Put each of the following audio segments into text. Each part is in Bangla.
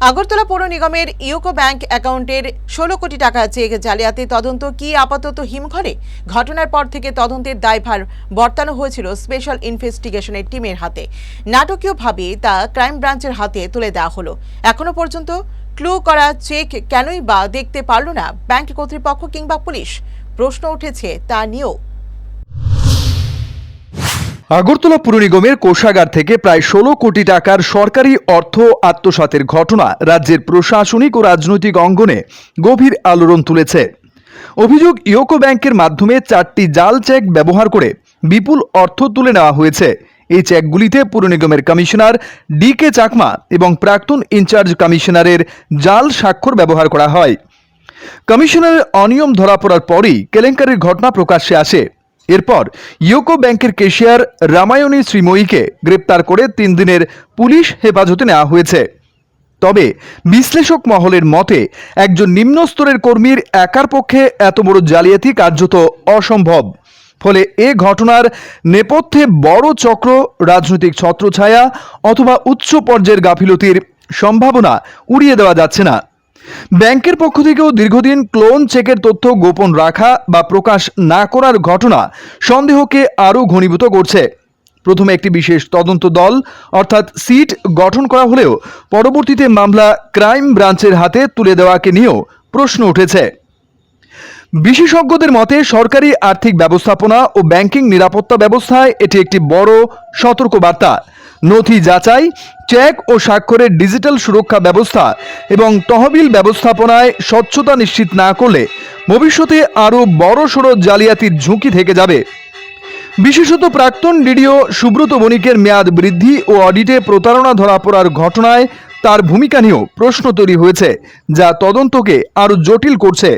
আগরতলা পৌর নিগমের ইউকো ব্যাংক অ্যাকাউন্টের ষোলো কোটি টাকা চেক জালিয়াতি তদন্ত কি আপাতত হিমঘরে? ঘটনার পর থেকে তদন্তের দায়ভার বর্তানো হয়েছিল স্পেশাল ইনভেস্টিগেশনের টিমের হাতে। নাটকীয়ভাবে তা ক্রাইম ব্রাঞ্চের হাতে তুলে দেওয়া হলো। এখনও পর্যন্ত ক্লু করা চেক কেনই বা দেখতে পারল না ব্যাংক কর্তৃপক্ষ কিংবা পুলিশ? প্রশ্ন উঠেছে তা নিয়েও। আগরতলা পুর নিগমের কোষাগার থেকে প্রায় ষোলো কোটি টাকার সরকারি অর্থ আত্মসাতের ঘটনা রাজ্যের প্রশাসনিক ও রাজনৈতিক অঙ্গনে গভীর আলোড়ন তুলেছে। অভিযোগ ইয়োকো ব্যাংকের মাধ্যমে চারটি জাল চেক ব্যবহার করে বিপুল অর্থ তুলে নেওয়া হয়েছে। এই চেকগুলিতে পুর নিগমের কমিশনার ডি কে চাকমা এবং প্রাক্তন ইনচার্জ কমিশনারের জাল স্বাক্ষর ব্যবহার করা হয়। কমিশনারের অনিয়ম ধরা পড়ার পরই কেলেঙ্কারির ঘটনা প্রকাশ্যে আসে। এরপর ইউকো ব্যাংকের কেশিয়ার রামায়ণী শ্রীময়ীকে গ্রেপ্তার করে তিন দিনের পুলিশ হেফাজতে নেওয়া হয়েছে। তবে বিশ্লেষক মহলের মতে, একজন নিম্ন স্তরের কর্মীর একার পক্ষে এত বড় জালিয়াতি কার্যত অসম্ভব। ফলে এ ঘটনার নেপথ্যে বড় চক্র, রাজনৈতিক ছত্রছায়া অথবা উচ্চ পর্যায়ের গাফিলতির সম্ভাবনা উড়িয়ে দেওয়া যাচ্ছে না। ব্যাংকের পক্ষ থেকেও দীর্ঘদিন ক্লোন চেকের তথ্য গোপন রাখা বা প্রকাশ না করার ঘটনা সন্দেহকে আরও ঘনীভূত করছে। প্রথমে একটি বিশেষ তদন্ত দল, অর্থাৎ সিট গঠন করা হলেও পরবর্তীতে মামলা ক্রাইম ব্রাঞ্চের হাতে তুলে দেওয়াকে নিয়েও প্রশ্ন উঠেছে। বিশেষজ্ঞদের মতে, সরকারি আর্থিক ব্যবস্থাপনা ও ব্যাংকিং নিরাপত্তা ব্যবস্থায় এটি একটি বড় সতর্কবার্তা। নথি যাচাই, চেক ও স্বাক্ষরের ডিজিটাল সুরক্ষা ব্যবস্থা এবং তহবিল ব্যবস্থাপনায় স্বচ্ছতা নিশ্চিত না করলে ভবিষ্যতে আরও বড়সড় জালিয়াতির ঝুঁকি থেকে যাবে। বিশেষত প্রাক্তন ডিডিও সুব্রত বণিকের মেয়াদ বৃদ্ধি ও অডিটে প্রতারণা ধরা পড়ার ঘটনায় তার ভূমিকা নিয়েও প্রশ্ন তৈরি হয়েছে, যা তদন্তকে আরও জটিল করছে।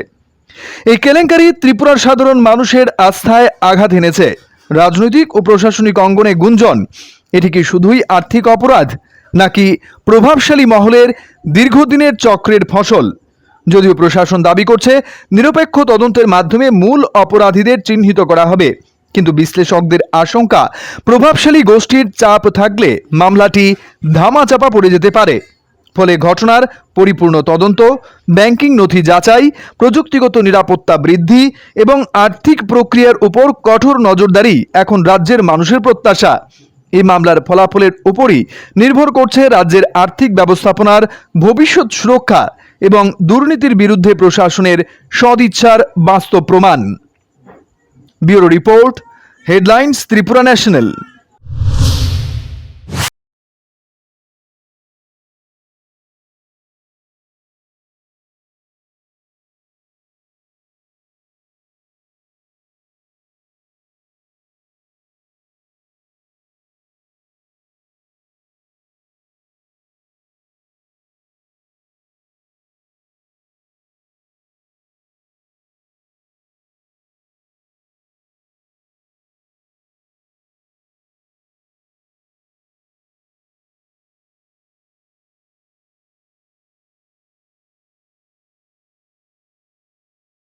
এই কেলেঙ্কারি ত্রিপুরার সাধারণ মানুষের আস্থায় আঘাত এনেছে। রাজনৈতিক ও প্রশাসনিক অঙ্গনে গুঞ্জন এটি কি শুধুই আর্থিক অপরাধ, নাকি প্রভাবশালী মহলের দীর্ঘদিনের চক্রের ফসল? যদিও প্রশাসন দাবি করছে, নিরপেক্ষ তদন্তের মাধ্যমে মূল অপরাধীদের চিহ্নিত করা হবে। কিন্তু বিশ্লেষকদের আশঙ্কা, প্রভাবশালী গোষ্ঠীর চাপ থাকলে মামলাটি ধামাচাপা পড়ে যেতে পারে। ফলে ঘটনার পরিপূর্ণ তদন্ত, ব্যাংকিং নথি যাচাই, প্রযুক্তিগত নিরাপত্তা বৃদ্ধি এবং আর্থিক প্রক্রিয়ার উপর কঠোর নজরদারি এখন রাজ্যের মানুষের প্রত্যাশা। এই মামলার ফলাফলের উপরই নির্ভর করছে রাজ্যের আর্থিক ব্যবস্থাপনার ভবিষ্যৎ সুরক্ষা এবং দুর্নীতির বিরুদ্ধে প্রশাসনের সদিচ্ছার বাস্তব প্রমাণ। Bureau report, headlines, Tripura national.